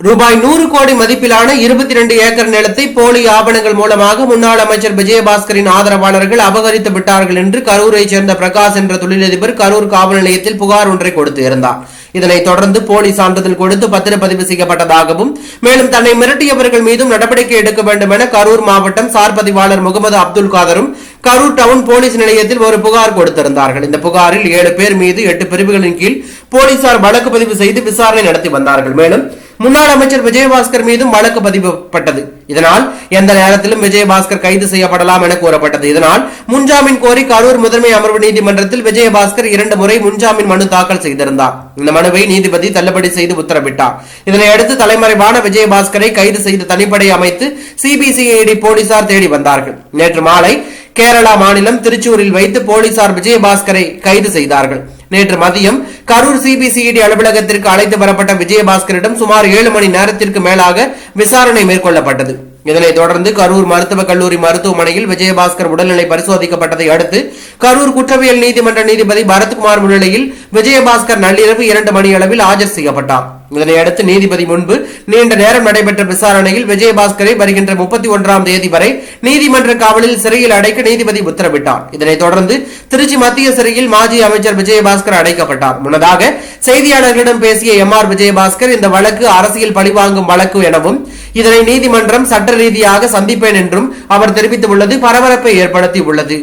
ரூபாய் நூறு கோடி மதிப்பிலான இருபத்தி ரெண்டு ஏக்கர் நிலத்தை போலி ஆவணங்கள் மூலமாக முன்னாள் அமைச்சர் விஜயபாஸ்கரின் ஆதரவாளர்கள் அபகரித்து விட்டார்கள் என்று கரூரைச் சேர்ந்த பிரகாஷ் என்ற தொழிலதிபர் கரூர் காவல் நிலையத்தில் புகார் ஒன்றை கொடுத்து இருந்தார். இதனைத் தொடர்ந்து போலி சான்றிதழ் கொடுத்து பத்திரப்பதிவு செய்யப்பட்டதாகவும் மேலும் தன்னை மிரட்டியவர்கள் மீதும் நடவடிக்கை எடுக்க வேண்டும் என கரூர் மாவட்டம் சார் பதிவாளர் முகமது அப்துல் காதரும் கரூர் டவுன் போலீஸ் நிலையத்தில் ஒரு புகார் கொடுத்திருந்தார்கள். இந்த புகாரில் ஏழு பேர் மீது எட்டு பிரிவுகளின் கீழ் போலீசார் வழக்கு பதிவு செய்து விசாரணை நடத்தி வந்தார்கள். மேலும் முன்னாள் அமைச்சர் விஜயபாஸ்கர் மீதும் வழக்கு பதிவுப்பட்டது. இதனால் எந்த நேரத்திலும் விஜயபாஸ்கர் கைது செய்யப்படலாம் என கூறப்பட்டது. இதனால் முன்ஜாமீன் கோரி கரூர் முதன்மை அமர்வு நீதிமன்றத்தில் விஜயபாஸ்கர் இரண்டு முறை முன்ஜாமீன் மனு தாக்கல் செய்திருந்தார். இந்த மனுவை நீதிபதி தள்ளுபடி செய்து உத்தரவிட்டார். இதனையடுத்து தலைமறைவான விஜயபாஸ்கரை கைது செய்து தனிப்படை அமைத்து சிபிசிஐடி போலீசார் தேடி வந்தார்கள். நேற்று மாலை கேரளா மாநிலம் திருச்சூரில் வைத்து போலீசார் விஜயபாஸ்கரை கைது செய்தார்கள். நேற்று மதியம் கரூர் சிபிசிஐடி அலுவலகத்திற்கு அழைத்து வரப்பட்ட விஜயபாஸ்கரிடம் சுமார் ஏழு மணி நேரத்திற்கு மேலாக விசாரணை மேற்கொள்ளப்பட்டது. இதனைத் தொடர்ந்து கரூர் மருத்துவக் கல்லூரி மருத்துவமனையில் விஜயபாஸ்கர் உடல்நிலை பரிசோதிக்கப்பட்டதை அடுத்து கரூர் குற்றவியல் நீதிமன்ற நீதிபதி பரத்குமார் முன்னிலையில் விஜயபாஸ்கர் நள்ளிரவு இரண்டு மணி அளவில் ஆஜர் செய்யப்பட்டார். இதனையடுத்து நீதிபதி முன்பு நீண்ட நேரம் நடைபெற்ற விசாரணையில் விஜயபாஸ்கரை வருகின்ற முப்பத்தி ஒன்றாம் தேதி வரை நீதிமன்ற காவலில் சிறையில் அடைக்க நீதிபதி உத்தரவிட்டார். இதனைத் தொடர்ந்து திருச்சி மத்திய சிறையில் மாஜி அமைச்சர் விஜயபாஸ்கர் அடைக்கப்பட்டார். முன்னதாக செய்தியாளர்களிடம் பேசிய எம் ஆர் விஜயபாஸ்கர் இந்த வழக்கு அரசியல் பழிவாங்கும் வழக்கு எனவும் இதனை நீதிமன்றம் சட்ட ரீதியாக சந்திப்பேன் என்றும் அவர் தெரிவித்துள்ளது. பரபரப்பை ஏற்படுத்தி உள்ளது